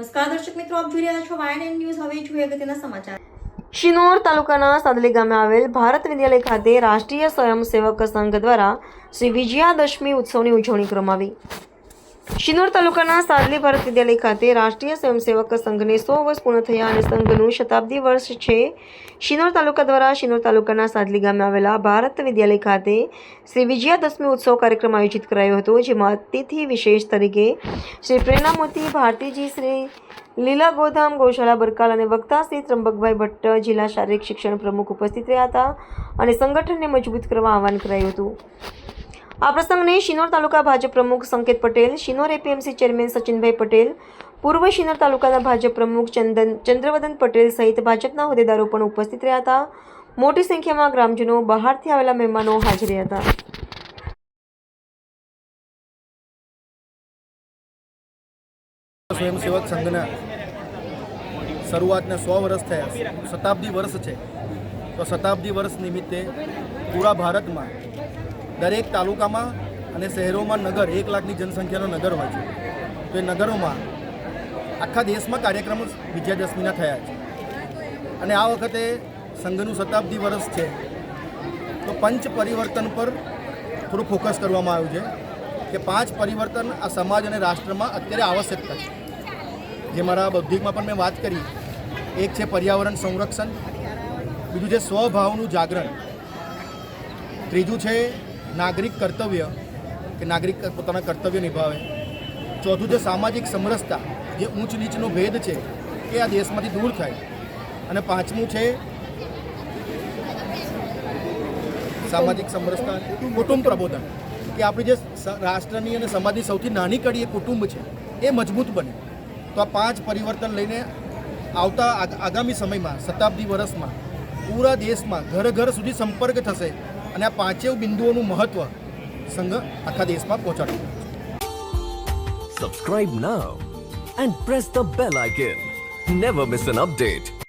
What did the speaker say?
નમસ્કાર દર્શક મિત્રો, આપ જોઈ રહ્યા છો વાયન ન્યૂઝ હવે જોઈએ અગત્યના સમાચાર. શિનોર તાલુકાના સાદલી ગામે આવેલ ભારત વિદ્યાલય ખાતે રાષ્ટ્રીય સ્વયંસેવક સંઘ દ્વારા શ્રી વિજયાદશમી ઉત્સવની ઉજવણી કરવામાં આવી. શિનોર તાલુકાના સાદલી ભારત વિદ્યાલય ખાતે રાષ્ટ્રીય સ્વયંસેવક સંઘને સો વર્ષ પૂર્ણ થયા અને સંઘનું શતાબ્દી વર્ષ છે. શિનોર તાલુકા દ્વારા શિનોર તાલુકાના સાદલી ગામે આવેલા ભારત વિદ્યાલય ખાતે શ્રી વિજયાદશમી ઉત્સવ કાર્યક્રમ આયોજિત કરાયો હતો, જેમાં અતિથિ વિશેષ તરીકે શ્રી પ્રેરણામૂર્તિ ભારતીજી શ્રી લીલા ગોધામ ગૌશાળા બરકાલ અને વક્તા શ્રી ત્રંબકભાઈ ભટ્ટ જિલ્લા શારીરિક શિક્ષણ પ્રમુખ ઉપસ્થિત રહ્યા હતા અને સંગઠનને મજબૂત કરવા આહવાન કરાયું હતું. આ પ્રસંગને શિનોર તાલુકા ભાજપ પ્રમુખ સંકેત પટેલ, શિનોર એપીએમસી ચેરમેન સચિનભાઈ પટેલ, પૂર્વ શિનોર તાલુકાના ભાજપ પ્રમુખ ચંદન, ચંદ્રવદન પટેલ સહિત ભાજપના હોદ્દેદારો પણ ઉપસ્થિત રહ્યા હતા. મોટી સંખ્યામાં ગ્રામજનો બહારથી આવેલા મહેમાનો હાજર હતા. સ્વયંસેવક સંઘના શરૂઆતના સો વર્ષ થયા. શતાબ્દી વર્ષ છે. તો શતાબ્દી વર્ષ નિમિત્તે પૂરા ભારતમાં દરેક તાલુકામાં અને શહેરોમાં નગર, એક લાખની જનસંખ્યાનો નગર હોય છે. તો એ નગરોમાં આખા દેશમાં કાર્યક્રમો વિજયાદશમીના થયા છે. અને આ વખતે સંઘનું શતાબ્દી વર્ષ છે. તો પંચ પરિવર્તન પર થોડું ફોકસ કરવામાં આવ્યું છે કે પાંચ પરિવર્તન આ સમાજ અને રાષ્ટ્રમાં અત્યારે આવશ્યકતા છે. જે મારા બૌદ્ધિકમાં પણ મેં વાત કરી. એક છે પર્યાવરણ સંરક્ષણ, બીજું છે સ્વભાવનું જાગરણ, ત્રીજું છે નાગરિક કર્તવ્ય કે નાગરિક પોતાના કર્તવ્ય નિભાવે. ચોથું છે સામાજિક સમરસતા, જે ઊંચ નીચનો ભેદ છે, એ આ દેશમાંથી દૂર થાય. અને પાંચમું છે સામાજિક સમરસતા, કુટુંબ પ્રબોધન. કે આપણી જે રાષ્ટ્રની અને સમાજની સૌથી નાની કડી એ કુટુંબ છે, એ મજબૂત બને. તો આ પાંચ પરિવર્તન લઈને આવતા આગામી સમયમાં, શતાબ્દી વર્ષમાં, પૂરા દેશમાં ઘર ઘર સુધી સંપર્ક થશે. અને આ પાંચેય બિંદુઓનું મહત્ત્વ સંઘ આખા દેશમાં પહોંચાડશે Subscribe now and press the bell icon. Never miss an update.